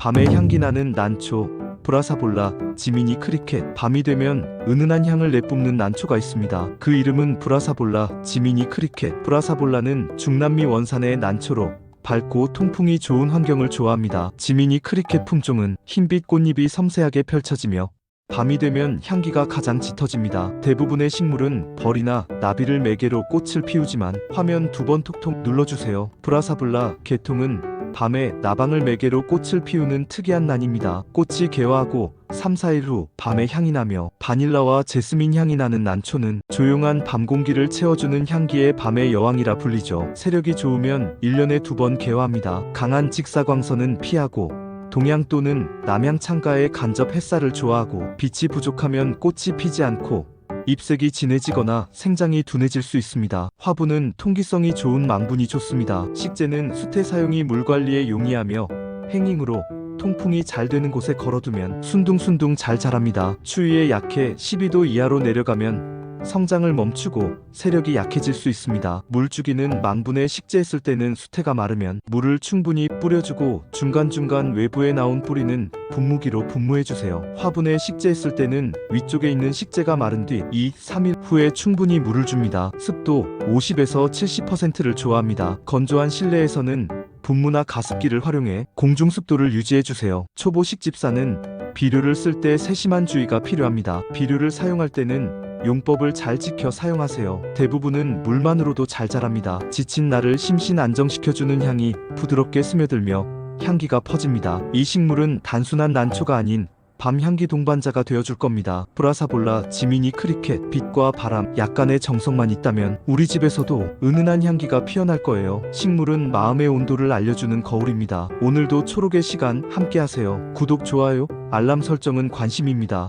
밤에 향기 나는 난초, 브라사볼라, 지미니 크리켓. 밤이 되면 은은한 향을 내뿜는 난초가 있습니다. 그 이름은 브라사볼라, 지미니 크리켓. 브라사볼라는 중남미 원산의 난초로 밝고 통풍이 좋은 환경을 좋아합니다. 지미니 크리켓 품종은 흰빛 꽃잎이 섬세하게 펼쳐지며 밤이 되면 향기가 가장 짙어집니다. 대부분의 식물은 벌이나 나비를 매개로 꽃을 피우지만 화면 두 번 톡톡 눌러주세요. 브라사블라 개통은 밤에 나방을 매개로 꽃을 피우는 특이한 난입니다. 꽃이 개화하고 3, 4일 후 밤에 향이 나며 바닐라와 제스민 향이 나는 난초는 조용한 밤 공기를 채워주는 향기의 밤의 여왕이라 불리죠. 세력이 좋으면 1년에 두 번 개화합니다. 강한 직사광선은 피하고 동양 또는 남양 창가의 간접 햇살을 좋아하고 빛이 부족하면 꽃이 피지 않고 잎색이 진해지거나 생장이 둔해질 수 있습니다. 화분은 통기성이 좋은 망분이 좋습니다. 식재는 수태 사용이 물 관리에 용이하며 행잉으로 통풍이 잘 되는 곳에 걸어두면 순둥순둥 잘 자랍니다. 추위에 약해 12도 이하로 내려가면 성장을 멈추고 세력이 약해질 수 있습니다. 물주기는 망분에 식재했을 때는 수태가 마르면 물을 충분히 뿌려주고 중간중간 외부에 나온 뿌리는 분무기로 분무해주세요. 화분에 식재했을 때는 위쪽에 있는 식재가 마른 뒤 2, 3일 후에 충분히 물을 줍니다. 습도 50에서 70%를 좋아합니다. 건조한 실내에서는 분무나 가습기를 활용해 공중 습도를 유지해 주세요. 초보 식 집사는 비료를 쓸 때 세심한 주의가 필요합니다. 비료를 사용할 때는 용법을 잘 지켜 사용하세요. 대부분은 물만으로도 잘 자랍니다. 지친 나를 심신 안정시켜주는 향이 부드럽게 스며들며 향기가 퍼집니다. 이 식물은 단순한 난초가 아닌 밤 향기 동반자가 되어줄 겁니다. 브라사볼라, 지미니 크리켓, 빛과 바람, 약간의 정성만 있다면 우리 집에서도 은은한 향기가 피어날 거예요. 식물은 마음의 온도를 알려주는 거울입니다. 오늘도 초록의 시간 함께 하세요. 구독, 좋아요, 알람 설정은 관심입니다.